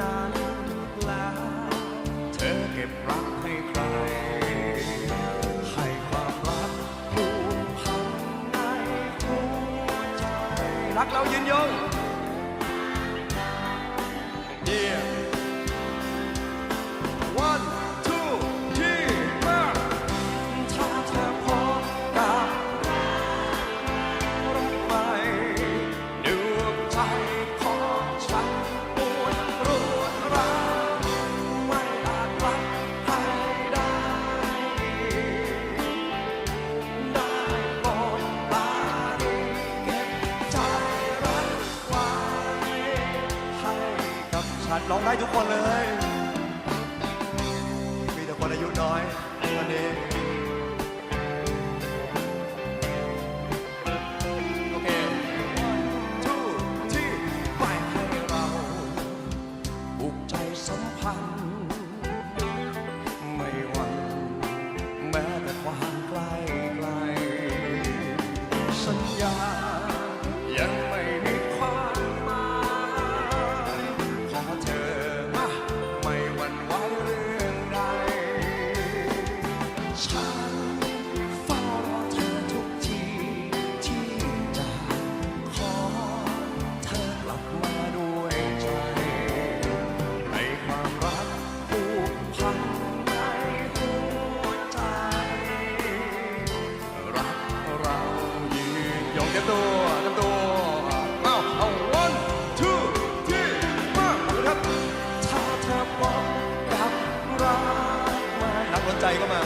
นั้นแล้วเธอเก็บรักให้ใคร ให้ความรักผูกพันในหัวใจ รักเรายืนยง กับฉันร้องได้ทุกคนเลย มีแต่คนอายุน้อยวันนี้ โอเค one two three ไปให้เราบุกใจสัมพันธ์ ไม่หวั่นแม้แต่ความใกล้ไกลสัญญายังับมาด้วยใจในความรักผูกพันในหัวใจ รักเรายืนยงเต็มตัวเต็มตัวเอ้าเอา one two three มาครับถ้าเธอบอกกับรักมานักดนใจก็มา